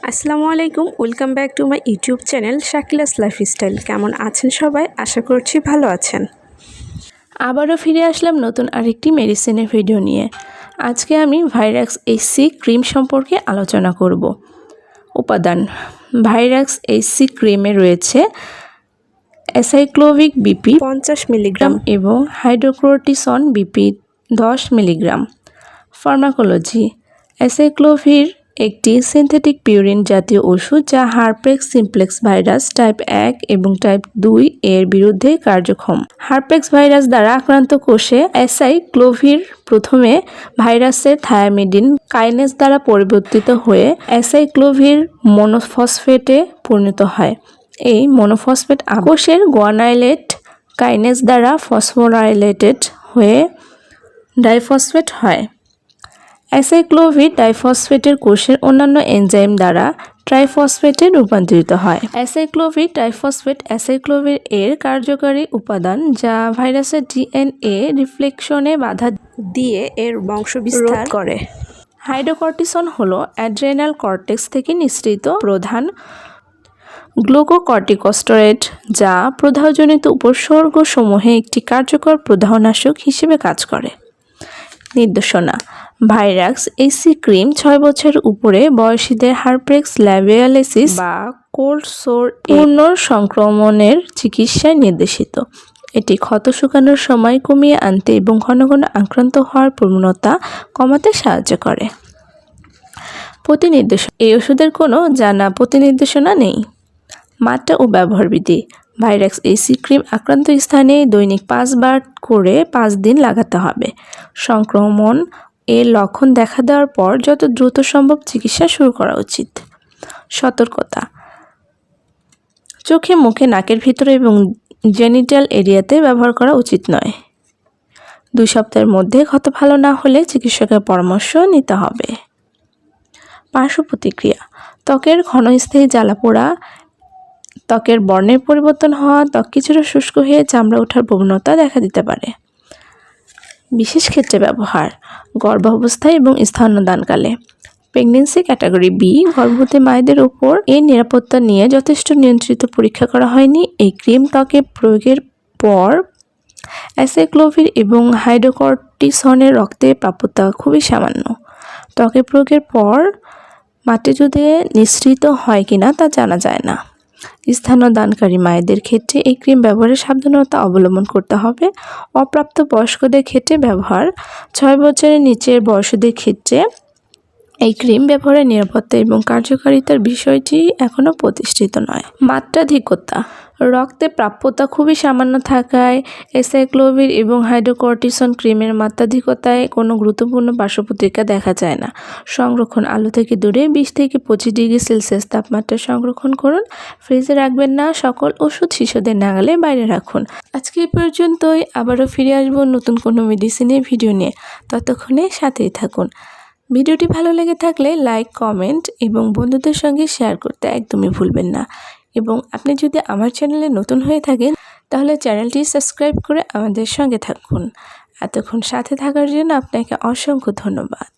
আসসালামু আলাইকুম, welcome back to my YouTube channel Shakila's life style কেমন আছেন সবাই? আশা করছি ভালো আছেন। আবারও ফিরে আসলাম নতুন আরেকটি মেডিসিনের ভিডিও নিয়ে। আজকে আমি ভাইরাক্স এইচসি ক্রিম সম্পর্কে আলোচনা করব। উপাদান, ভাইরাক্স এইচসি ক্রিমে রয়েছে অ্যাসাইক্লোভিক বিপি পঞ্চাশ মিলিগ্রাম এবং হাইড্রোক্লোরটিসন বিপি দশ মিলিগ্রাম। ফার্মাকোলজি, অ্যাসাইক্লোভির একটি সিনথেটিক পিউরিন জাতীয় ওষুধ যা হারপ্লেক্স সিমপ্লেক্স ভাইরাস টাইপ এক এবং টাইপ দুই এর বিরুদ্ধে কার্যক্ষম। হারপ্লেক্স ভাইরাস দ্বারা আক্রান্ত কোষে অ্যাসাইক্লোভির প্রথমে ভাইরাসের থায়ামিডিন কাইনেস দ্বারা পরিবর্তিত হয়ে অ্যাসাইক্লোভির মনোফসফেটে পরিণত হয়। এই মনোফসফেট কোষের গোয়ানাইলেট কাইনেস দ্বারা ফসফোরাইলেটেড হয়ে ডাইফসফেট হয়। অ্যাসাইক্লোভির ডাইফসফেটের কোষের অন্যান্য এনজাইম দ্বারা ট্রাইফসফেটে রূপান্তরিত হয়। অ্যাসাইক্লোভির ট্রাইফসফেট অ্যাসাইক্লোভির এর কার্যকারী উপাদান যা ভাইরাসের ডিএনএ রিফ্লেকশনে বাধা দিয়ে এর বংশবিস্তার করে। হাইড্রোকর্টিসন হলো অ্যাড্রেনাল কর্টেক্স থেকে নিঃসৃত প্রধান গ্লুকোকর্টিকোস্টেরয়েড যা প্রদাহজনিত উপসর্গসমূহে একটি কার্যকর প্রদাহনাশক হিসেবে কাজ করে। নির্দেশনা। ভাইরাক্স এসি ক্রিম ছয় বছর উপরে বয়সীদের হারপ্রেক্স ল্যাভিয়ালিসিস বা কোল্ড সোর পূর্ণ সংক্রমণের চিকিৎসায় নির্দেশিত। এটি ক্ষত শুকানোর সময় কমিয়ে আনতে এবং ঘন ঘন আক্রান্ত হওয়ার প্রবণতা কমাতে সাহায্য করে। প্রতিনির্দেশ এই ওষুধের কোনো জানা প্রতিনির্দেশনা নেই। মাত্রা ও ব্যবহার বিধি ভাইরাক্স এসি ক্রিম আক্রান্ত স্থানে দৈনিক পাঁচবার করে পাঁচ দিন লাগাতে হবে। সংক্রমণ এর লক্ষণ দেখা দেওয়ার পর যত দ্রুত সম্ভব চিকিৎসা শুরু করা উচিত। সতর্কতা। চোখে, মুখে, নাকের ভিতরে এবং জেনিটাল এরিয়াতে ব্যবহার করা উচিত নয়। দুই সপ্তাহের মধ্যে ক্ষত ভালো না হলে চিকিৎসকের পরামর্শ নিতে হবে। পার্শ্ব প্রতিক্রিয়া। ত্বকের ক্ষণস্থায়ী জ্বালাপোড়া ত্বকের বর্ণের পরিবর্তন হওয়া, ত্বক কিছুটা শুষ্ক হয়ে চামড়া ওঠার প্রবণতা দেখা দিতে পারে। বিশেষ ক্ষেত্রে ব্যবহার, গর্ভাবস্থায় এবং স্তন্যদানকালে। প্রেগনেন্সি ক্যাটাগরি বি, গর্ভবতী মায়েদের উপর এই নিরাপত্তা নিয়ে যথেষ্ট নিয়ন্ত্রিত পরীক্ষা করা হয়নি। এই ক্রিম ত্বকে প্রয়োগের পর অ্যাসেক্লোভির এবং হাইড্রোকর্টিসনের রক্তে প্রাপ্যতা খুবই সামান্য। ত্বকে প্রয়োগের পর মাটি যদি নিঃসৃত হয় কিনা তা জানা যায় না। স্থানীয় দানকারী মায়েদের ক্ষেত্রে এই ক্রিম ব্যবহারে সাবধানতা অবলম্বন করতে হবে। অপ্রাপ্ত বয়স্কদের ক্ষেত্রে ব্যবহার, ছয় বছরের নিচের বয়সদের ক্ষেত্রে এই ক্রিম ব্যবহারের নিরাপত্তা এবং কার্যকারিতার বিষয়টি এখনও প্রতিষ্ঠিত নয়। মাত্রাধিকতা। রক্তে প্রাপ্যতা খুবই সামান্য থাকায় এসাইক্লোভির এবং হাইড্রোকর্টিসন ক্রিমের মাত্রাধিকতায় কোনো গুরুত্বপূর্ণ পার্শ্বপ্রতিক্রিয়া দেখা যায় না। সংরক্ষণ আলো থেকে দূরে বিশ থেকে পঁচিশ ডিগ্রি সেলসিয়াস তাপমাত্রা সংরক্ষণ করুন। ফ্রিজে রাখবেন না, সকল ওষুধ শিশুদের নাগালে বাইরে রাখুন। আজকে এই পর্যন্তই, আবারও ফিরে আসব নতুন কোনো মেডিসিনের ভিডিও নিয়ে। ততক্ষণে সাথেই থাকুন। ভিডিওটি ভালো লেগে থাকলে লাইক, কমেন্ট এবং বন্ধুদের সঙ্গে শেয়ার করতে একদমই ভুলবেন না। এবং আপনি যদি আমার চ্যানেলে নতুন হয়ে থাকেন, তাহলে চ্যানেলটি সাবস্ক্রাইব করে আমাদের সঙ্গে থাকুন। এতক্ষণ সাথে থাকার জন্য আপনাকে অসংখ্য ধন্যবাদ।